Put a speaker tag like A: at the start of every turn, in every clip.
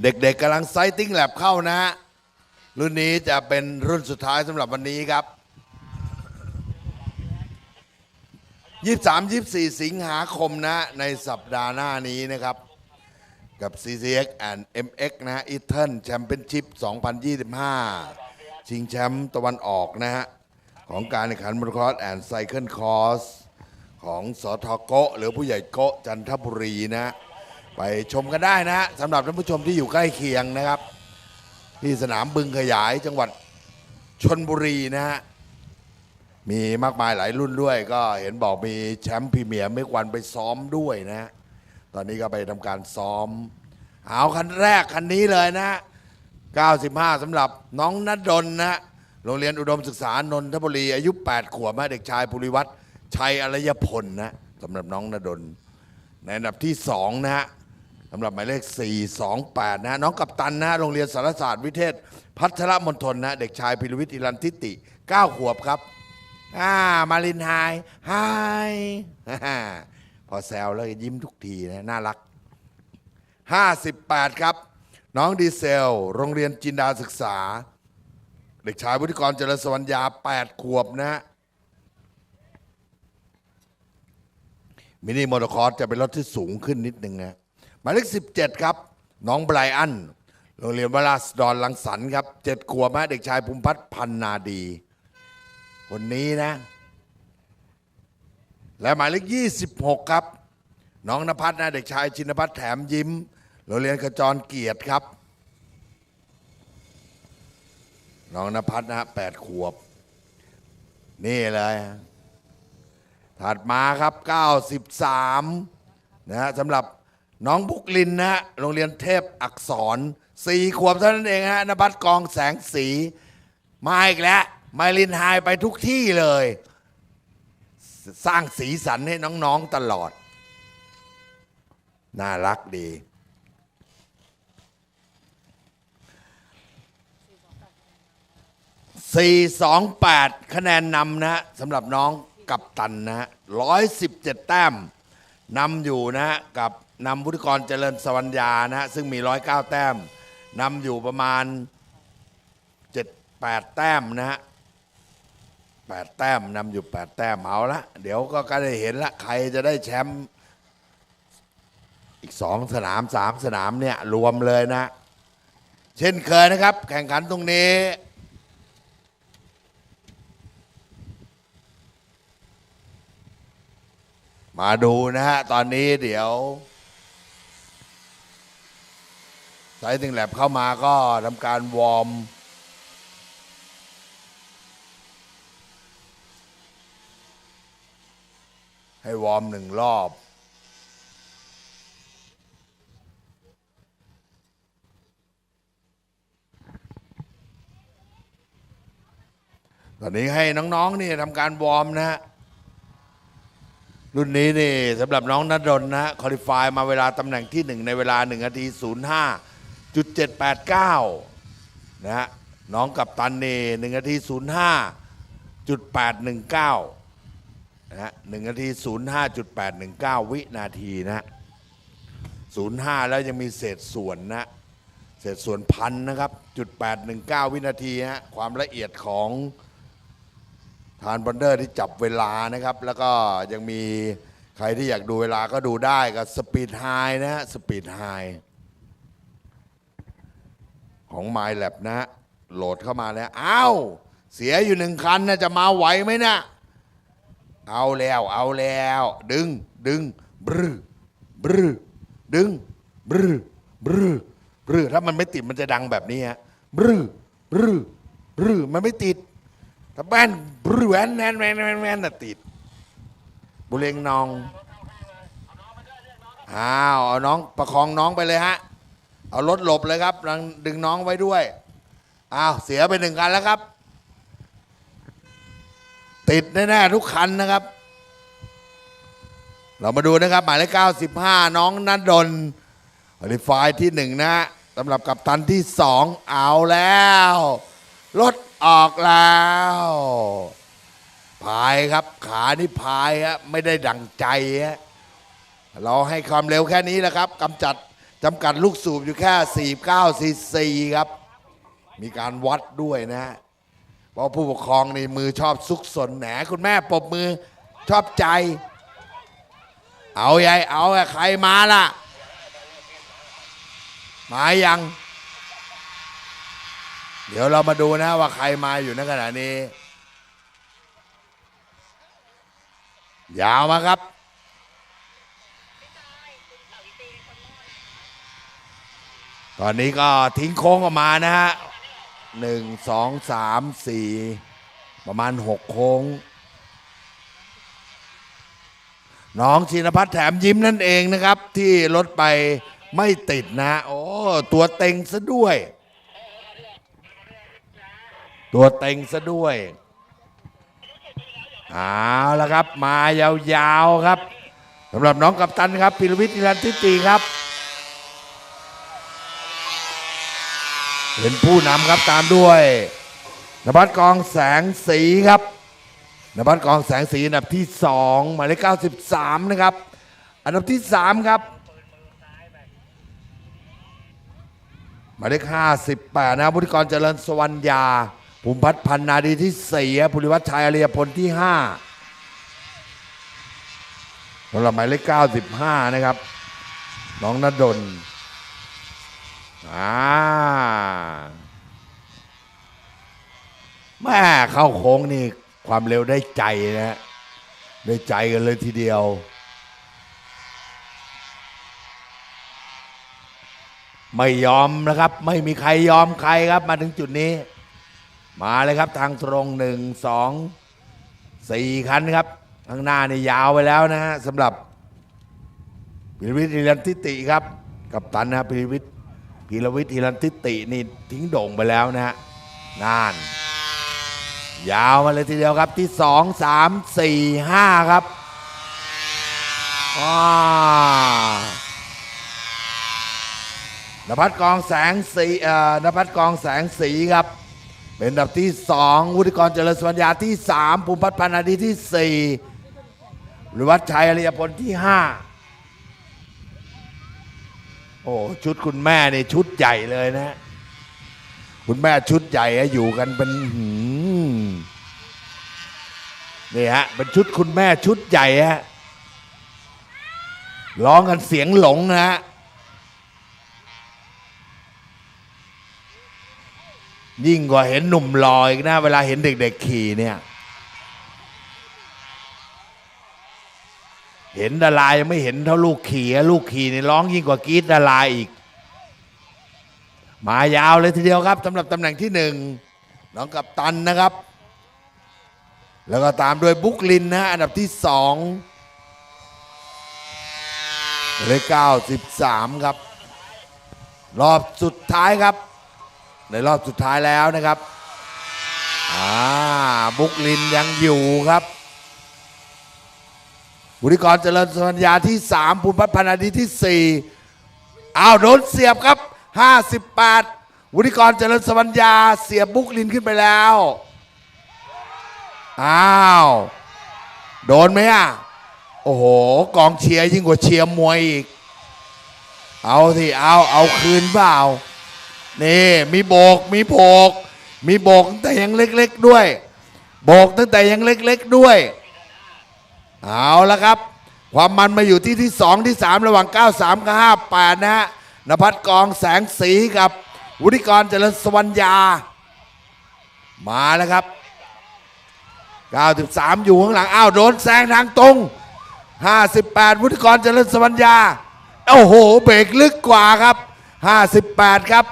A: เด็กๆกำลังไซติ้งแลบเข้านะฮะรุ่นนี้จะเป็นรุ่นสุดท้ายสำหรับวันนี้ครับ23-24 สิงหาคมนะในสัปดาห์หน้านี้นะครับ กับ CCX and MX นะฮะ e t e r n Championship 2025 ชิงแชมป์ตะวันออกนะฮะ ของการแข่งขันมอเตอร์ครอสแอนด์ไซเคิลคอร์สของสทโกะหรือผู้ใหญ่โกะจันทบุรีนะ ไปชมกันได้นะฮะสำหรับท่านผู้ชมที่อยู่ใกล้เคียงนะครับ ที่สนามบึงขยายจังหวัดชนบุรีนะฮะมีมากมายหลายรุ่นด้วย ก็เห็นบอกมีแชมป์พรีเมียร์ไม่วันไปซ้อมด้วยนะฮะตอนนี้ก็ไปทำการซ้อม เอาคันแรกคันนี้เลยนะฮะ95สำหรับน้องนัดดลนะฮะโรงเรียนอุดมศึกษานนทบุรีอายุ 8 ขวบนะเด็กชายภูริวัตรชัยอรยพลนะสำหรับน้องนัดดลในอันดับที่2นะฮะ สำหรับหมายเลข 428 นะฮะน้องกัปตันนะฮะโรงเรียนสารศาสตร์วิเทศ พัทรมณฑลนะฮะเด็กชายพิรวิทย์อิรันทิติ 9 ขวบครับ อ่า มารินไฮไฮฮ่าพอแซวแล้วก็ยิ้มทุกทีนะ น่ารัก 58 ครับ น้องดีเซล โรงเรียนจินดาศึกษา เด็กชายวุฒิกรเจริญสวรรยา 8 ขวบนะฮะมินิมอเตอร์คอร์สจะเป็นรถที่สูงขึ้นนิดนึงนะ หมายเลข17 ครับ น้องไบรอัน โรงเรียนวราสดรลังสรรค์ครับเจ็ดขวบนะเด็กชายภูมิพัฒน์พันนาดี คนนี้นะ และหมายเลข26 ครับ น้องนภัสนะเด็กชายชินพัฒน์แถมยิ้ม โรงเรียนขจรเกียรติครับ น้องนภัสนะฮะแปดขวบ นี่เลยถัดมาครับ 93 นะฮะสำหรับ น้องบุกลินนะฮะโรงเรียนเทพอักษรสี่ขวบเท่านั้นเองฮะนภัสกองแสงสี มาอีกแล้วไมลินไฮไปทุกที่เลย สร้างสีสันให้น้องๆตลอด น่ารักดี 428 คะแนนนำนะฮะสำหรับน้องกับตันนะฮะ117 แต้มนำอยู่นะฮะกับ นำวุฒิกรเจริญสวัญญานะฮะซึ่งมี 109 แต้มนำอยู่ประมาณ 7-8 แต้มนะฮะ8แต้มนำอยู่ 8 แต้มเอาละเดี๋ยวก็ก็ได้เห็นละใครจะได้แชมป์อีก 2 สนาม 3 สนามเนี่ยรวมเลยนะ เช่นเคยนะครับ แข่งขันตรงนี้มาดูนะฮะ ตอนนี้เดี๋ยว ไซติงแลบเข้ามาก็ทำการวอร์มให้วอร์มหนึ่งรอบ ตอนนี้ให้น้องๆนี่ทำการวอร์มนะฮะ รุ่นนี้นี่สำหรับน้องนัดดนนะคอลิฟายมาเวลาตำแหน่งที่1ในเวลา1นาที05 จุด789นะฮะน้องกับตันเนี่1นาที05จุด819นะฮะ1นาที05จุด819วินาทีนะฮะ05แล้วยังมีเศษส่วนนะเศษส่วนพันนะครับจุด819วินาทีฮะความละเอียดของทานบอนเดอร์ที่จับเวลานะครับ แล้วก็ยังมีใครที่อยากดูเวลาก็ดูได้กับสปีดไฮนะฮะสปีดไฮ ของ m y l a b นะฮะโหลดเข้ามาแล้วอ้าวเสียอยู่หนึ่งคันนะจะมาไหวไหมนะเอาแล้ว เอาแล้ว ดึง ดึงบรืบรืดึงบรืบรืบรืถ้ามันไม่ติดมันจะดังแบบนี้ฮะบรืบรืบรืมันไม่ติด ถ้าแป้นบรืแวนแวนแวนแวนแวนน่ะติด บุเรงนองอ้าวเอาน้องประคองน้องไปเลยฮะ เอารถหลบเลยครับรังดึงน้องไว้ด้วยอ้าวเสียไปหนึ่งคันแล้วครับ ติดแน่ๆทุกคันนะครับ เรามาดูนะครับ หมายเลข95 น้องนัดดลอลิฟายที่หนึ่งนะฮะสำหรับกัปตันที่สองเอาแล้วรถออกแล้วพายครับ ขานี่พายฮะไม่ได้ดังใจฮะเราให้ความเร็วแค่นี้แหละครับกำจัด จำกัดลูกสูบอยู่แค่ 49ซีซีครับ มีการวัดด้วยนะฮะเพราะผู้ปกครองในมือชอบซุกสนแหนคุณแม่ปบมือชอบใจ เอายายเอาใครมาล่ะ มายัง เดี๋ยวเรามาดูนะว่าใครมาอยู่ในขณะนี้ ยาวมาครับ ตอนนี้ก็ทิ้งโค้งออกมานะฮะหนึ่งสองสามสี่ประมาณหกโค้ง น้องชินพัฒน์แถมยิ้มนั่นเองนะครับ ที่รถไปไม่ติดนะ โอ้ตัวเต็งซะด้วย ตัวเต็งซะด้วยเอาละครับ มายาวๆครับสำหรับน้องกัปตันครับพิรวิทย์อิรันทิติครับ เป็นผู้นำครับตามด้วย นภัสกองแสงสีครับ นภัสกองแสงสีอันดับที่สองหมายเลข93 นะครับ อันดับที่สามครับหมายเลข58 นะครับบุติกรเจริญสวรรยาภูมิพัฒน์พันนาดีที่สี่ครับภูริวัฒน์ชัยอริยพลที่ห้าสำหรับหมายเลข95 นะครับ น้องนดล อ่าแม่เข้าโค้งนี่ความเร็วได้ใจนะฮะได้ใจกันเลยทีเดียว ไม่ยอมนะครับ ไม่มีใครยอมใครครับ มาถึงจุดนี้ มาเลยครับทางตรงหนึ่งสองสี่คันครับข้างหน้านี่ยาวไปแล้วนะฮะสำหรับพิรวิทย์อิรันทิติครับ กับตันนะพิรวิทย์ พีรวิทย์อิรันติตินี่ทิ้งโด่งไปแล้วนะฮะนาน ยาวมาเลยทีเดียวครับที่สองสามสี่ห้าครับว้านภัสกองแสงสีเอ่อนภัสกองแสงสีครับ เป็นอันดับที่สองวุฒิกรเจริญสวัญญาที่สามภูมิพัฒน์พันนาดีที่สี่หรือวัดชัยอริยพลที่ห้า โอ้ชุดคุณแม่นี่ชุดใหญ่เลยนะ คุณแม่ชุดใหญ่อะอยู่กันเป็นหืมนี่ฮะเป็นชุดคุณแม่ชุดใหญ่ฮะร้องกันเสียงหลงนะฮะยิ่งกว่าเห็นหนุ่มลอยนะ เวลาเห็นเด็กๆขี่เนี่ย เห็นดารายังไม่เห็นเท่าลูกขี่ลูกขี่นี่ร้องยิ่งกว่ากรีดดาราอีก มายาวเลยทีเดียวครับสำหรับตำแหน่งที่หนึ่งน้องกับตันนะครับ แล้วก็ตามด้วยบุกลินนะอันดับที่สองเลขเก้าสิบสามครับ รอบสุดท้ายครับ ในรอบสุดท้ายแล้วนะครับอ่าบุกลินยังอยู่ครับ บุริกรเจริญสัญญาที่3ภูมิพัฒน์พันนาดีที่4อ้าวโดนเสียบครับ58บุริกรเจริญสัญญาเสียบบุกลินขึ้นไปแล้ว อ้าว โดนไหมอะ โอ้โห กองเชียร์ยิ่งกว่าเชียร์มวยอีก เอาสิเอาเอาคืนเปล่า นี่ มีโบก มีโบก มีโบกตั้งแต่ยังเล็ก ๆ ด้วย โบกตั้งแต่ยังเล็ก ๆ ด้วย เอาละครับ ความมันมาอยู่ที่ที่ 2 ที่ 3 ระหว่าง 93 กับ 58 นะฮะนภัสกองแสงสีกับ วุฒิกรเจริญสวรรยา มาแล้วครับ 93 อยู่ข้างหลัง อ้าว โดนแซงทางตรง 58 วุฒิกรเจริญสวรรยา โอ้โห เบรกลึกกว่าครับ 58 ครับ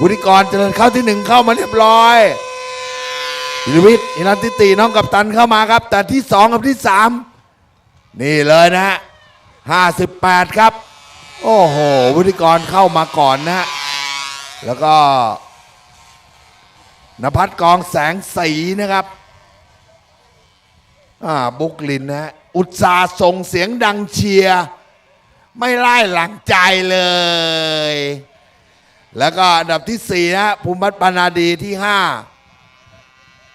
A: วุฒิกรเจริญเข้าที่หนึ่งเข้ามาเรียบร้อยพิวิทย์อิรันติติน้องกับตันเข้ามาครับ แต่ที่สองกับที่สาม นี่เลยนะฮะห้าสิบแปดครับ โอ้โห วุฒิกรเข้ามาก่อนนะฮะ แล้วก็นภัสกองแสงสีนะครับอ่าบุกลินนะฮะอุตสาส่งเสียงดังเชียร์ไม่ไล่หลังใจเลย แล้วก็อันดับที่สี่นะฮะภูมิพัฒน์ปานาดีที่ห้า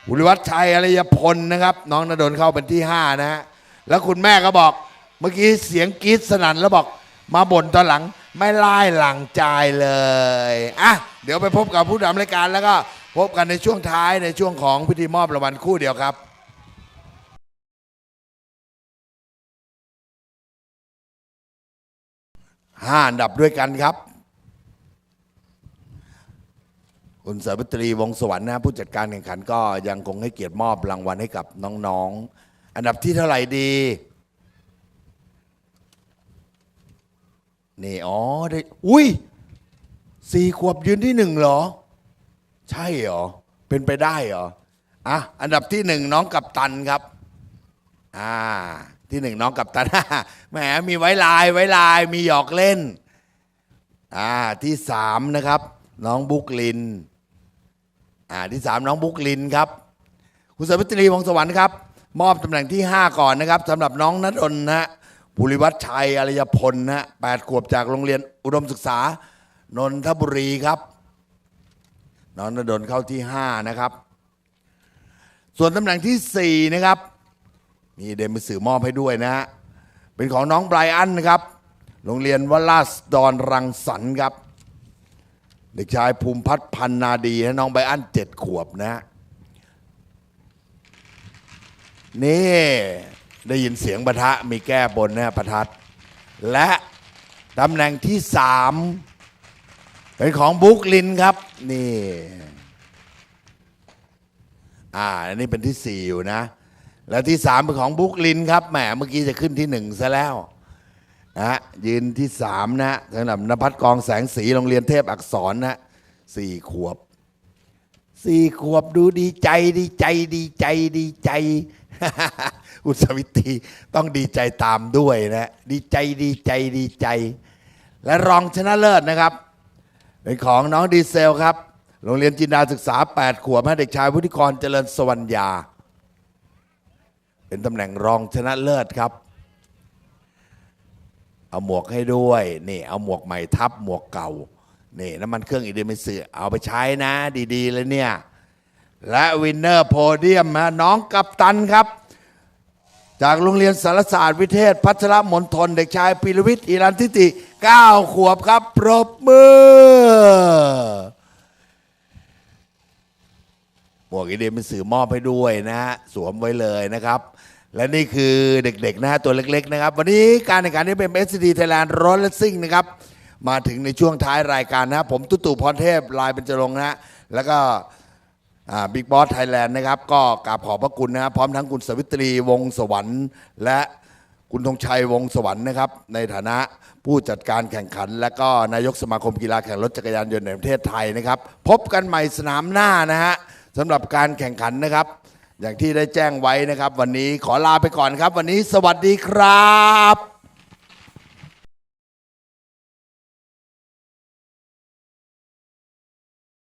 A: บุริวัฒชัยอริยพลนะครับ น้องนดลเข้าเป็นที่ห้านะฮะ แล้วคุณแม่ก็บอก เมื่อกี้เสียงกรี๊ดสนั่นแล้วบอก มาบ่นตอนหลังไม่ไล่หลังใจเลยอะเดี๋ยวไปพบกับผู้ดำรายการแล้วก็พบกันในช่วงท้ายในช่วงของพิธีมอบรางวัลคู่เดียวครับห้าอันดับด้วยกันครับ คุณสาวิตรีวงศ์สวรรค์นะผู้จัดการแข่งขันก็ยังคงให้เกียรติมอบรางวัลให้กับน้องๆ อันดับที่เท่าไหร่ดี นี่ อ๋อได้อุ้ยสี่ขวบยืนที่หนึ่งเหรอ ใช่เหรอ เป็นไปได้เหรอ อะ อันดับที่หนึ่งน้องกับตันครับ อ่า ที่หนึ่งน้องกับตันแหมมีไว้ลายไว้ลายมีหยอกเล่น อ่า ที่สามนะครับ น้องบุกลิน อ่า ที่สามน้องบุกลินครับ คุณสาวิตรีวงศ์สวรรค์ครับ มอบตำแหน่งที่ 5 ก่อนนะครับสำหรับน้องนัดนนะฮะภูริวัฒชัยอารยพลนะฮะแปดขวบจากโรงเรียนอุดมศึกษานนทบุรีครับ น้องนัดนเข้าที่ 5 นะครับ ส่วนตำแหน่งที่ 4 นะครับ มีเดมสื่อมอบให้ด้วยนะฮะเป็นของน้องไบรอันนะครับ โรงเรียนวลาสดอนรังสรรค์ครับ เด็กชายภูมิพัฒน์พันนาดีนะน้องไบรอันเจ็ดขวบนะฮะ นี่ ได้ยินเสียงประทะมีแก้บนนะประทัด และตำแหน่งที่สามเป็นของบุ๊กลินครับ นี่ อ่าอันนี้เป็นที่สี่อยู่นะ แล้วที่สามเป็นของบุ๊กลินครับแหมเมื่อกี้จะขึ้นที่หนึ่งซะแล้วนะยืนที่สามนะสำหรับนภัสกองแสงสีโรงเรียนเทพอักษรนะสี่ขวบ สี่ขวบดูดีใจดีใจดีใจดีใจ อุสวิตีต้องดีใจตามด้วยนะ ดีใจดีใจดีใจ และรองชนะเลิศนะครับ เป็นของน้องดีเซลครับ โรงเรียนจินดาศึกษา 8 ขวบให้เด็กชายวุฒิกรเจริญสวรรญาเป็นตำแหน่งรองชนะเลิศครับเอาหมวกให้ด้วย นี่ เอาหมวกใหม่ทับหมวกเก่า นี่น้ำมันเครื่องอีเดมิสึเอาไปใช้นะ ดีๆเลยเนี่ย และวินเนอร์โพเดียมนะน้องกัปตันครับ จากโรงเรียนสารศาสตร์วิเทศ พัชรมณฑลเด็กชายปิรวิทย์อิรันทิติ 9 ขวบครับ ปรบมือหมวกอีเดมิสื่อมอบให้ด้วยนะฮะสวมไว้เลยนะครับ และนี่คือเด็กๆนะฮะตัวเล็กๆนะครับ วันนี้การแข่งขันนี้เป็น SD Thailand r o l l e r s i n g นะครับ มาถึงในช่วงท้ายรายการนะครับผมตุ๊ตู่พรเทพลายเป็นจรงนะฮะแล้วก็บิ๊กบอสไทยแลนด์นะครับ ก็กราบขอบพระคุณนะครับพร้อมทั้งคุณสวิตรีวงสวรรค์ และคุณธงชัยวงสวรรค์นะครับ ในฐานะผู้จัดการแข่งขัน และก็นายกสมาคมกีฬาแข่งรถจักรยานยนต์แห่งประเทศไทยนะครับ พบกันใหม่สนามหน้านะฮะสำหรับการแข่งขันนะครับ อย่างที่ได้แจ้งไว้นะครับ วันนี้ขอลาไปก่อนครับ วันนี้สวัสดีครับ